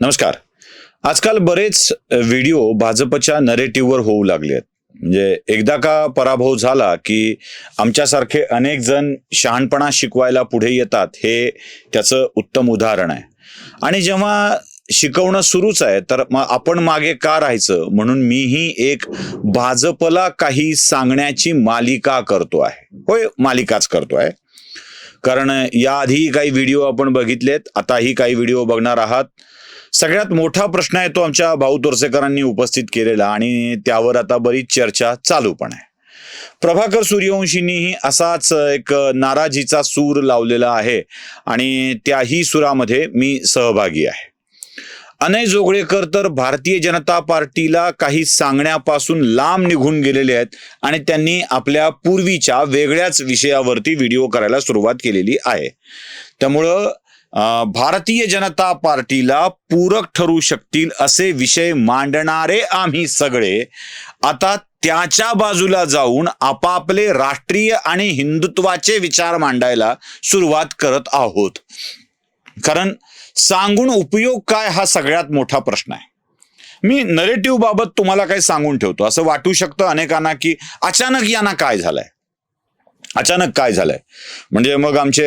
नमस्कार. आजकाल बरेच व्हिडिओ भाजपच्या नरेटिव्हवर होऊ लागले आहेत. म्हणजे एकदा का पराभव झाला की आमच्यासारखे अनेक जण शहाणपणा शिकवायला पुढे येतात हे त्याचं उत्तम उदाहरण आहे. आणि जेव्हा शिकवणं सुरूच आहे तर मग आपण मागे का राहायचं? म्हणून मीही एक भाजपला काही सांगण्याची मालिका करतो आहे. होय मालिकाच करतो आहे. कारण याआधी काही व्हिडिओ आपण बघितलेत आताही काही व्हिडिओ बघणार आहात. सगळ्यात मोठा प्रश्न आहे तो आमच्या भाऊ तोरसेकरांनी उपस्थित केलेला आणि त्यावर आता बरीच चर्चा चालू पण आहे. प्रभाकर सूर्यवंशींनीही असाच एक नाराजीचा सूर लावलेला आहे आणि त्याही सुरामध्ये मी सहभागी आहे. अनय जोगळेकर तर भारतीय जनता पार्टीला काही सांगण्यापासून लांब निघून गेलेले आहेत आणि त्यांनी आपल्या पूर्वीच्या वेगळ्याच विषयावरती व्हिडिओ करायला सुरुवात केलेली आहे. त्यामुळं भारतीय जनता पार्टीला पूरक ठरू शकतील असे विषय मांडणारे आम्ही सगळे. आता त्याच्या बाजूला जाऊन आपापले राष्ट्रीय आणि हिंदुत्वाचे विचार मांडायला सुरुवात करत आहोत. कारण सांगून उपयोग काय हा सगळ्यात मोठा प्रश्न आहे. मी नरेटिव्ह बाबत तुम्हाला काही सांगून ठेवतो. असं वाटू शकतं अनेकांना की अचानक यांना काय झालंय? अचानक काय झालंय? म्हणजे मग आमचे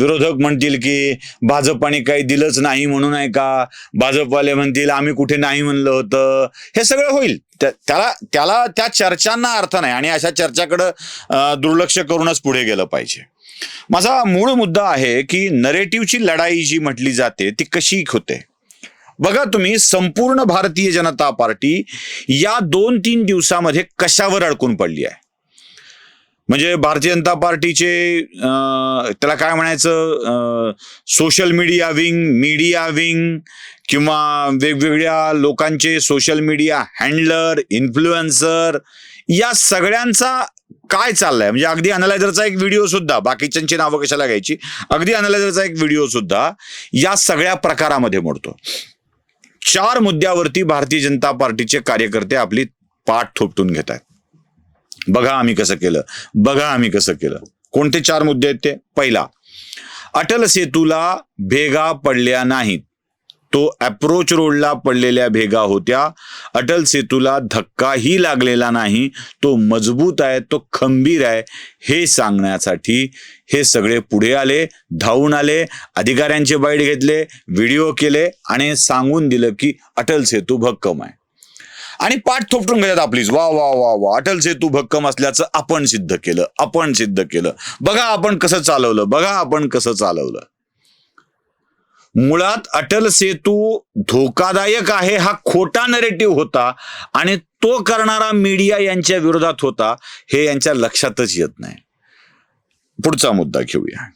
विरोधक म्हणतील की भाजपाने काही दिलंच नाही म्हणून आहे का? भाजपवाले म्हणतील आम्ही कुठे नाही म्हणलं होतं. हे सगळं होईल. त्याला त्याला त्या चर्चांना अर्थ नाही आणि अशा चर्चाकडं दुर्लक्ष करूनच पुढे गेलं पाहिजे. माझा मूळ मुद्दा आहे की नरेटिव्हची लढाई जी म्हटली जाते ती कशी होते? बघा तुम्ही संपूर्ण भारतीय जनता पार्टी या दोन तीन दिवसामध्ये कशावर अडकून पडली आहे? म्हणजे भारतीय जनता पार्टीचे त्याला काय म्हणायचं? Social media wing media wing किंवा वेगवेगळ्या लोकांचे सोशल मीडिया हँडलर इन्फ्लुएन्सर या सगळ्यांचा काय चाललंय? म्हणजे अगदी अनालायझरचा एक व्हिडिओ सुद्धा बाकीच्यांची नावं कशाला घ्यायची? अगदी अनालायझरचा एक व्हिडिओ सुद्धा या सगळ्या प्रकारामध्ये मोडतो. चार मुद्द्यावरती भारतीय जनता पार्टीचे कार्यकर्ते आपली पाठ थोपटून घेत आहेत बघा आम्ही कसं केलं. बघा आम्ही कसं केलं. कोणते चार मुद्दे आहेत ते? पहिला अटल सेतूला भेगा पडल्या नाहीत. तो अप्रोच रोडला पडलेल्या भेगा होत्या. अटल सेतूला धक्काही लागलेला नाही. तो मजबूत आहे तो खंबीर आहे. हे सांगण्यासाठी हे सगळे पुढे आले धावून आले अधिकाऱ्यांचे बाईट घेतले व्हिडिओ केले आणि सांगून दिलं की अटल सेतू भक्कम आहे. आणि पाठ थोपटून घेतात आपलीच वा वा वा वा. अटल सेतू भक्कम असल्याचं आपण सिद्ध केलं आपण सिद्ध केलं. बघा आपण कसं चालवलं बघा आपण कसं चालवलं. मुळात अटल सेतू धोकादायक आहे हा खोटा नरेटिव्ह होता आणि तो करणारा मीडिया यांच्या विरोधात होता हे यांच्या लक्षातच येत नाही. पुढचा मुद्दा घेऊया.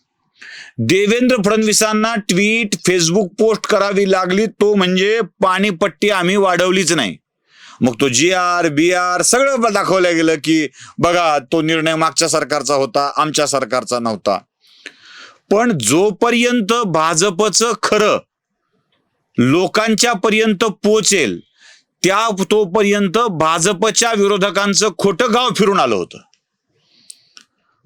देवेंद्र फडणवीसांना ट्विट फेसबुक पोस्ट करावी लागली तो म्हणजे पाणीपट्टी आम्ही वाढवलीच नाही. मग तो जी आर बी आर सगळं दाखवलं गेलं की बघा तो निर्णय मागच्या सरकारचा होता आमच्या सरकारचा नव्हता. पण जोपर्यंत भाजपचं खरं लोकांच्या पर्यंत पोचेल त्या तोपर्यंत भाजपच्या विरोधकांचं खोटं गाव फिरून आलं होतं.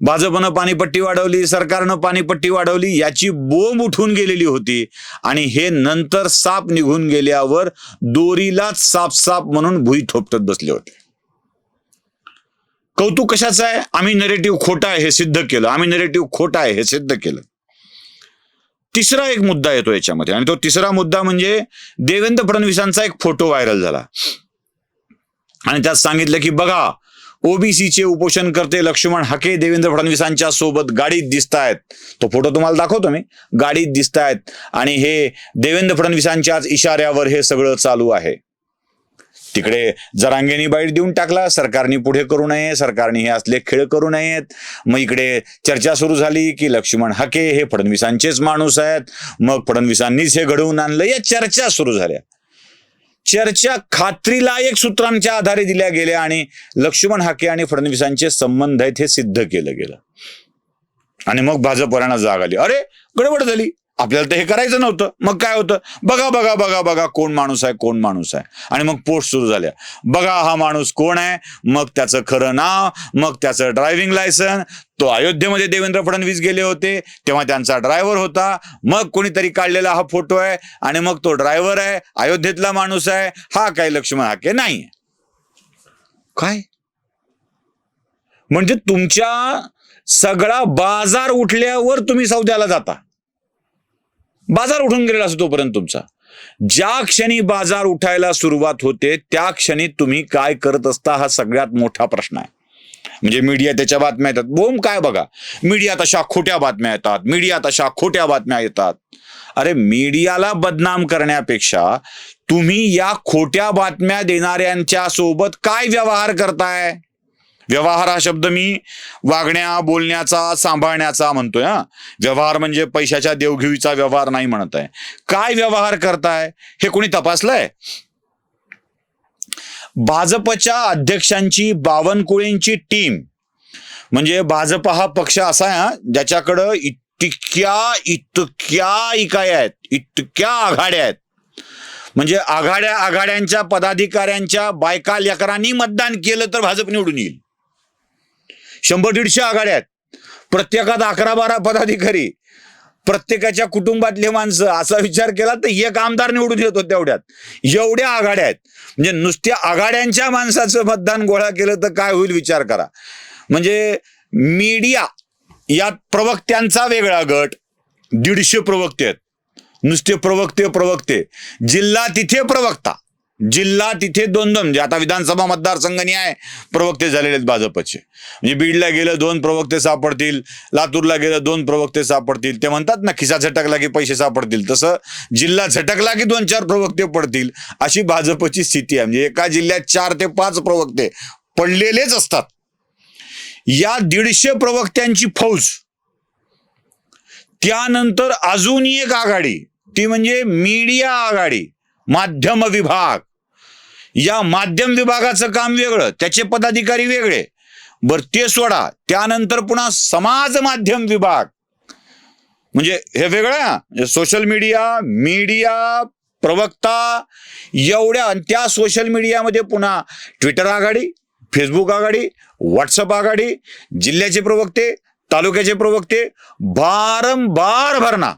भाजपनं पाणीपट्टी वाढवली सरकारनं पाणीपट्टी वाढवली याची बोंब उठून गेलेली होती. आणि हे नंतर साप निघून गेल्यावर दोरीलाच साप साप म्हणून भुई ठोपटत बसले होते. कौतुक कशाचं आहे? आम्ही नरेटिव्ह खोटा आहे हे सिद्ध केलं. आम्ही नरेटिव्ह खोटा आहे हे सिद्ध केलं. तिसरा एक मुद्दा येतो याच्यामध्ये. आणि तो तिसरा मुद्दा म्हणजे देवेंद्र फडणवीसांचा एक फोटो व्हायरल झाला. आणि त्यात सांगितलं की बघा ओबीसीचे उपोषण करते लक्ष्मण हके देवेंद्र फडणवीसांच्या सोबत गाडीत दिसतायत. तो फोटो तुम्हाला दाखवतो मी. गाडीत दिसतायत. आणि हे देवेंद्र फडणवीसांच्याच इशाऱ्यावर हे सगळं चालू आहे. तिकडे जरांगेनी बाईट देऊन टाकला. सरकारने पुढे करू नये. सरकारने हे असले खेळ करू नयेत. मग इकडे चर्चा सुरू झाली की लक्ष्मण हके हे फडणवीसांचेच माणूस आहेत. मग फडणवीसांनीच हे घडवून आणलं. या चर्चा सुरू झाल्या. चर्चा खात्रीलायक सूत्रांच्या आधारे दिल्या गेल्या आणि लक्ष्मण हाके आणि फडणवीसांचे संबंध आहेत हे सिद्ध केलं गेलं. आणि मग भाजपवाल्यांना जाग आली. अरे गडबड झाली. आपल्याला तर हे करायचं नव्हतं. मग काय होतं? बघा बघा बघा बघा कोण माणूस आहे कोण माणूस आहे. आणि मग पोस्ट सुरू झाल्या. बघा हा माणूस कोण आहे? मग त्याचं खरं नाव मग त्याचं ड्रायव्हिंग लायसन तो अयोध्येमध्ये देवेंद्र फडणवीस गेले होते तेव्हा त्यांचा ड्रायव्हर होता. मग कोणीतरी काढलेला हा फोटो आहे आणि मग तो ड्रायव्हर आहे अयोध्येतला माणूस आहे हा काय लक्ष्मण हाके? नाही. काय? म्हणजे तुमच्या सगळा बाजार उठल्यावर तुम्ही सौद्याला जाता. बाजार उठून गेलेला असतो तोपर्यंत तुमचा. ज्या क्षणी बाजार उठायला सुरुवात होते त्या क्षणी तुम्ही काय करत असता हा सगळ्यात मोठा प्रश्न आहे. म्हणजे मीडिया त्याच्या बातम्या येतात. बोम काय बघा? मीडिया तशा खोट्या बातम्या येतात. मीडिया तशा खोट्या बातम्या येतात. अरे मीडियाला बदनाम करण्यापेक्षा तुम्ही या खोट्या बातम्या देणाऱ्यांच्या सोबत काय व्यवहार करताय? व्यवहार हा शब्द मी वागण्या बोलण्याचा सांभाळण्याचा म्हणतोय हा. व्यवहार म्हणजे पैशाच्या देवघेवीचा व्यवहार नाही म्हणत आहे. काय व्यवहार करताय? हे कोणी तपासलंय? भाजपच्या अध्यक्षांची बावनकुळेंची टीम. म्हणजे भाजप हा पक्ष असा आहे हा ज्याच्याकडं इतक्या इतक्या इकाय आहेत इतक्या आघाड्या आहेत. म्हणजे आघाड्या आघाड्यांच्या पदाधिकाऱ्यांच्या बायका लेकरांनी मतदान केलं तर भाजप निवडून येईल. शंभर दीडशे आघाड्या आहेत. प्रत्येकात अकरा बारा पदाधिकारी. प्रत्येकाच्या कुटुंबातले माणसं असा विचार केला तर एक आमदार निवडून येतो तेवढ्यात. एवढ्या आघाड्या आहेत. म्हणजे नुसत्या आघाड्यांच्या माणसाचं मतदान गोळा केलं तर काय होईल विचार करा. म्हणजे मीडिया यात प्रवक्त्यांचा वेगळा गट दीडशे प्रवक्ते आहेत. नुसते प्रवक्ते प्रवक्ते. जिल्हा तिथे प्रवक्ता. जिल्हा तिथे दोन दोन म्हणजे आता विधानसभा मतदारसंघानी आहे प्रवक्ते झालेले आहेत भाजपचे. म्हणजे बीडला गेलं दोन प्रवक्ते सापडतील. लातूरला गेलं दोन प्रवक्ते सापडतील. ते म्हणतात ना खिसा झटकला की पैसे सापडतील. तसं जिल्हा झटकला की दोन चार प्रवक्ते पडतील. अशी भाजपची स्थिती आहे. म्हणजे एका जिल्ह्यात चार ते पाच प्रवक्ते पडलेलेच असतात. या दीडशे प्रवक्त्यांची फौज. त्यानंतर अजून एक आघाडी. ती म्हणजे मीडिया आघाडी. माध्यम विभाग. या माध्यम विभागाचं काम वेगळं त्याचे पदाधिकारी वेगळे. बर ते सोडा. त्यानंतर पुन्हा समाज माध्यम विभाग. म्हणजे हे वेगळं सोशल मीडिया मीडिया प्रवक्ता एवढ्या त्या सोशल मीडियामध्ये पुन्हा ट्विटर आघाडी फेसबुक आघाडी व्हॉट्सअप आघाडी जिल्ह्याचे प्रवक्ते तालुक्याचे प्रवक्ते बारंबार भरणा.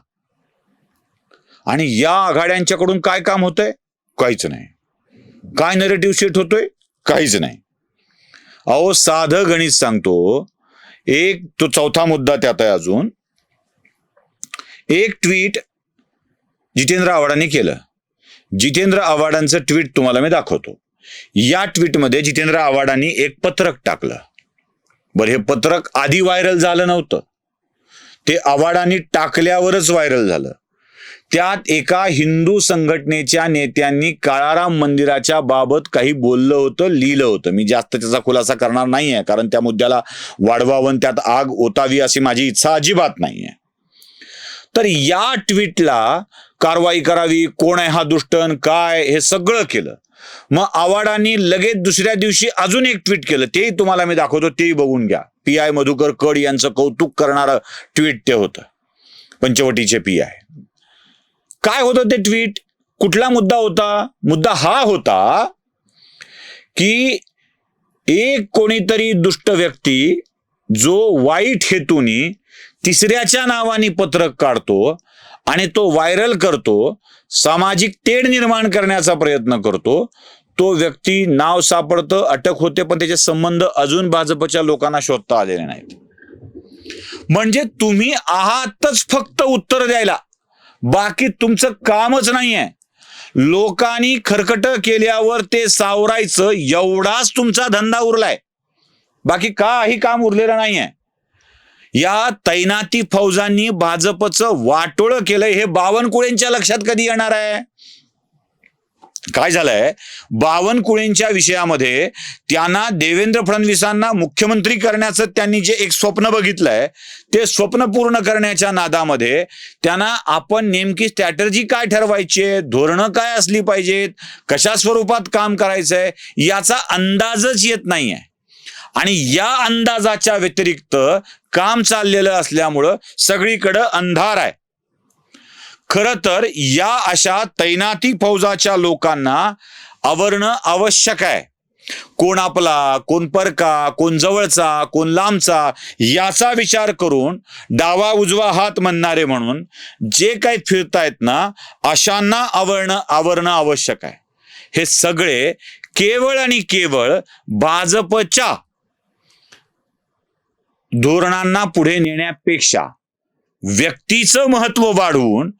आणि या आघाड्यांच्याकडून काय काम होतंय? काहीच नाही. काय नरेटिव्ह सेट होतोय? काहीच नाही. अहो साधं गणित सांगतो. एक तो चौथा मुद्दा त्यात आहे अजून. एक ट्विट जितेंद्र आव्हाडांनी केलं. जितेंद्र आव्हाडांचं ट्विट तुम्हाला मी दाखवतो. या ट्विटमध्ये जितेंद्र आव्हाडांनी एक पत्रक टाकलं. बरं हे पत्रक आधी व्हायरल झालं नव्हतं. ते आव्हाडांनी टाकल्यावरच व्हायरल झालं. त्यात एका हिंदू संघटनेच्या नेत्यांनी काळाराम मंदिराच्या बाबत काही बोललं होतं लिहिलं होतं. मी जास्त त्याचा खुलासा करणार नाही आहे कारण त्या मुद्द्याला वाढवावं त्यात आग ओतावी अशी माझी इच्छा अजिबात नाही आहे तर या ट्विटला कारवाई करावी कोण आहे हा दुष्टन काय हे सगळं केलं. मग आवाडांनी लगेच दुसऱ्या दिवशी अजून एक ट्विट केलं. तेही तुम्हाला मी दाखवतो तेही बघून घ्या. पी आय मधुकर कड यांचं कौतुक करणारं ट्विट ते होतं. पंचवटीचे पी आय. काय होतं ते ट्विट कुठला मुद्दा होता? मुद्दा हा होता की एक कोणीतरी दुष्ट व्यक्ती जो वाईट हेतूनी तिसऱ्याच्या नावाने पत्रक काढतो आणि तो व्हायरल करतो सामाजिक तेढ निर्माण करण्याचा प्रयत्न करतो तो व्यक्ती नाव सापडतं अटक होते पण त्याचे संबंध अजून भाजपच्या लोकांना शोधता आलेले नाहीत. म्हणजे तुम्ही आहातच फक्त उत्तर द्यायला. बाकी तुमचं कामच नाहीये. लोकांनी खरकट केल्यावर ते सावरायचं एवढाच तुमचा धंदा उरलाय. बाकी काही काम उरलेलं नाहीये. या तैनाती फौजांनी भाजपचं वाटोळं केलंय हे बावनकुळेंच्या लक्षात कधी येणार आहे? काय झालंय? बावनकुळेंच्या विषयामध्ये त्यांना देवेंद्र फडणवीसांना मुख्यमंत्री करण्याचं त्यांनी जे एक स्वप्न बघितलंय ते स्वप्न पूर्ण करण्याच्या नादामध्ये त्यांना आपण नेमकी स्ट्रॅटर्जी काय ठरवायची धोरणं काय असली पाहिजेत? कशा स्वरूपात काम करायचंय? याचा अंदाजच येत नाहीये. आणि या अंदाजाच्या व्यतिरिक्त काम चाललेलं असल्यामुळं सगळीकडं अंधार आहे. खरं तर या अशा तैनाती फौजाच्या लोकांना आवरणं आवश्यक आहे. कोण आपला कोण परका कोण जवळचा कोण लांबचा याचा विचार करून डावा उजवा हात म्हणणारे म्हणून जे काही फिरतायत ना अशांना आवरणं आवरणं आवश्यक आहे. हे सगळे केवळ आणि केवळ भाजपच्या धोरणांना पुढे नेण्यापेक्षा व्यक्तीचं महत्त्व वाढवून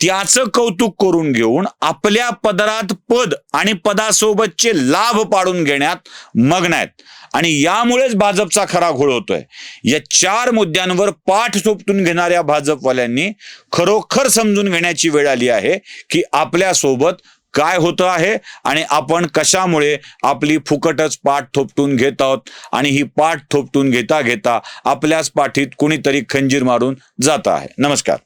त्याचं कौतुक करून घेऊन आपल्या पदरात पद आणि पदासोबतचे लाभ पाडून घेण्यात मग्न आहेत. आणि यामुळेच भाजपचा खरा घोळ होतोय. या चार मुद्द्यांवर पाठ थोपटून घेणाऱ्या भाजपवाल्यांनी खरोखर समजून घेण्याची वेळ आली आहे की आपल्यासोबत काय होतं आहे आणि आपण कशामुळे आपली फुकटच पाठ थोपटून घेत आहोत आणि ही पाठ थोपटून घेता घेता आपल्याच पाठीत कुणीतरी खंजीर मारून जात आहे. नमस्कार.